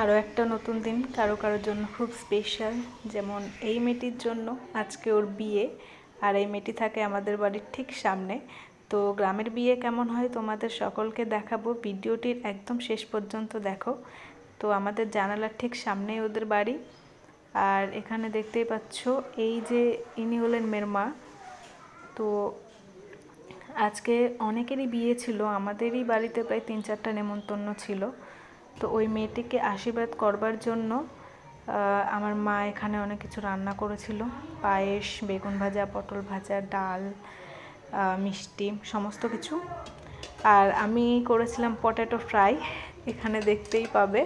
আরও একটা নতুন দিন কারও কারোর জন্য খুব স্পেশাল যেমন এই মেয়েটির জন্য আজকে ওর বিয়ে, আর এই মেয়েটি থাকে আমাদের বাড়ির ঠিক সামনে। তো গ্রামের বিয়ে কেমন হয় তোমাদের সকলকে দেখাবো, ভিডিওটির একদম শেষ পর্যন্ত দেখো। তো আমাদের জানালার ঠিক সামনেই ওদের বাড়ি, আর এখানে দেখতেই পাচ্ছ এই যে ইনি হলেন মেয়ের মা। তো আজকে অনেকেরই বিয়ে ছিল, আমাদেরই বাড়িতে প্রায় তিন চারটা নেমন্তন্ন ছিল। তো ওই মেয়েটিকে আশীর্বাদ করবার জন্য আমার মা এখানে অনেক কিছু রান্না করেছিল। পায়েস, বেগুন ভাজা, পটল ভাজা, ডাল মিষ্টি, সমস্ত কিছু। আর আমি করেছিলাম পটেটো ফ্রাই, এখানে দেখতেই পাবে।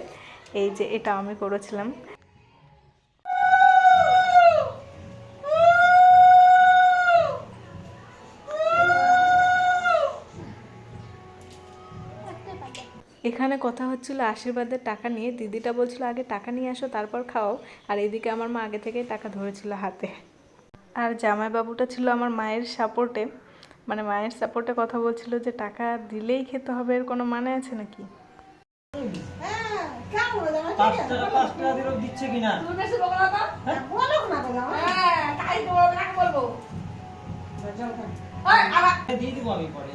এই যে এটা আমি করেছিলাম। এখানে কথা হচ্ছিল আশীর্বাদের টাকা নিয়ে। দিদিটা বলছিল, আগে টাকা নিয়ে আসো, তারপর খাও। আর এদিকে আমার মা আগে থেকেই টাকা ধরেছিল হাতে। আর জামাইবাবুটা ছিল আমার মায়ের সাপোর্টে। মানে মায়ের সাপোর্টে কথা বলছিল যে, টাকা দিলেই খেতে হবে, এর কোনো মানে আছে নাকি? দিয়ে দিব আমি পরে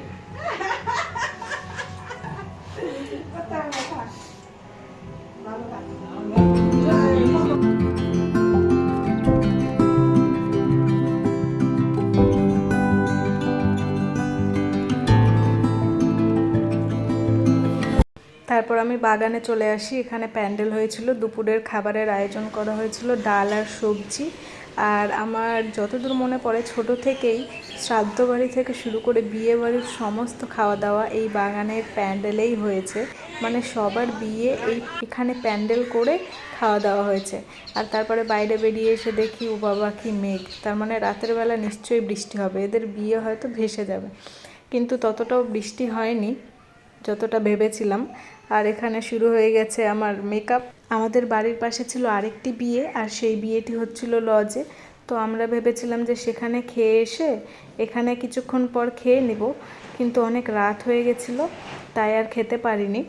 তারপর আমি বাগানে চলে আসি। এখানে প্যান্ডেল হয়েছিল, দুপুরের খাবারের আয়োজন করা হয়েছিল, ডাল আর সবজি। আর আমার যতদূর মনে পড়ে ছোট থেকেই শ্রাদ্ধ বাড়ি থেকে শুরু করে বিয়ে বাড়ির সমস্ত খাওয়া দাওয়া এই বাগানের প্যান্ডেলেই হয়েছে। মানে সবার বিয়ে এই এখানে প্যান্ডেল করে খাওয়া দাওয়া হয়েছে। আর তারপরে বাইরে বেরিয়ে এসে দেখি, ও বাবা কি মেঘ। তার মানে রাতের বেলা নিশ্চয়ই বৃষ্টি হবে। এদের বিয়ে হয়তো ভেসে যাবে। কিন্তু ততটাও বৃষ্টি হয়নি। যতটা ভেবেছিলাম। আর এখানে শুরু হয়ে গেছে আমার মেকআপ আমাদের বাড়ির পাশে ছিল আরেকটি বিয়ে, আর সেই বিয়েটি হচ্ছিল লজে। তো আমরা ভেবেছিলাম যে সেখানে খেয়ে এসে এখানে কিছুক্ষণ পর খেয়ে নেব। কিন্তু অনেক রাত হয়ে গেছিল, তাই আর খেতে পারিনি।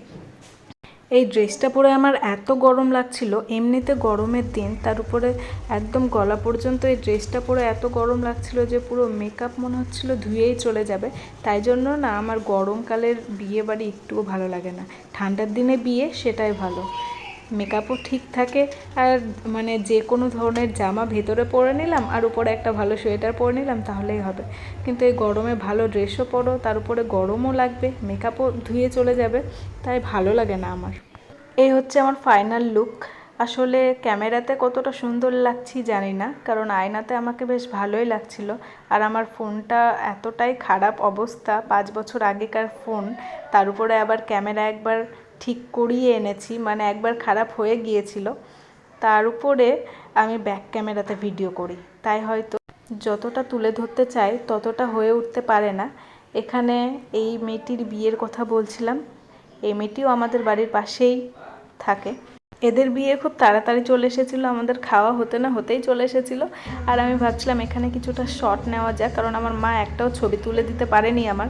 এই ড্রেসটা পরে আমার এত গরম লাগছিল, এমনিতে গরমের দিন, তার উপরে একদম গলা পর্যন্ত এই ড্রেসটা পরে এত গরম লাগছিল যে পুরো মেকআপ মনে হচ্ছিল ধুয়েই চলে যাবে। তাই জন্য না, আমার গরমকালের বিয়ে বাড়ি একটুও ভালো লাগে না। ঠান্ডার দিনে বিয়ে সেটাই ভালো। মেকআপও ঠিক থাকে আর মানে যে কোনো ধরনের জামা ভেতরে পরে নিলাম আর উপরে একটা ভালো সোয়েটার পরে নিলাম তাহলেই হবে। কিন্তু এই গরমে ভালো ড্রেসও পরো, তার উপরে গরমও লাগবে মেকআপও ধুয়ে চলে যাবে, তাই ভালো লাগে না আমার। এই হচ্ছে আমার ফাইনাল লুক আসলে ক্যামেরাতে কতটা সুন্দর লাগছি জানি না, কারণ আয়নাতে আমাকে বেশ ভালোই লাগছিল। আর আমার ফোনটা এতটাই খারাপ অবস্থা, পাঁচ বছর আগেকার ফোন, তার উপরে আবার ক্যামেরা একবার ঠিক করিয়ে এনেছি মানে একবার খারাপ হয়ে গিয়েছিল। তার উপরে আমি ব্যাক ক্যামেরাতে ভিডিও করি। তাই হয়তো যতটা তুলে ধরতে চাই, ততটা হয়ে উঠতে পারে না। এখানে এই মেয়েটির বিয়ের কথা বলছিলাম। এই মেয়েটিও আমাদের বাড়ির পাশেই থাকে। এদের বিয়ে খুব তাড়াতাড়ি চলে এসেছিল, আমাদের খাওয়া হতে না হতেই চলে এসেছিল। আর আমি ভাবছিলাম এখানে কিছুটা শট নেওয়া যাক, কারণ আমার মা একটাও ছবি তুলে দিতে পারেনি আমার।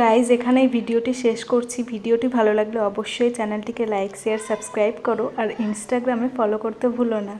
গাইজ এখানেই ভিডিওটি শেষ করছি। ভিডিওটি ভালো লাগলে অবশ্যই চ্যানেলটিকে লাইক শেয়ার সাবস্ক্রাইব করো। আর ইনস্টাগ্রামে ফলো করতে ভুলো না।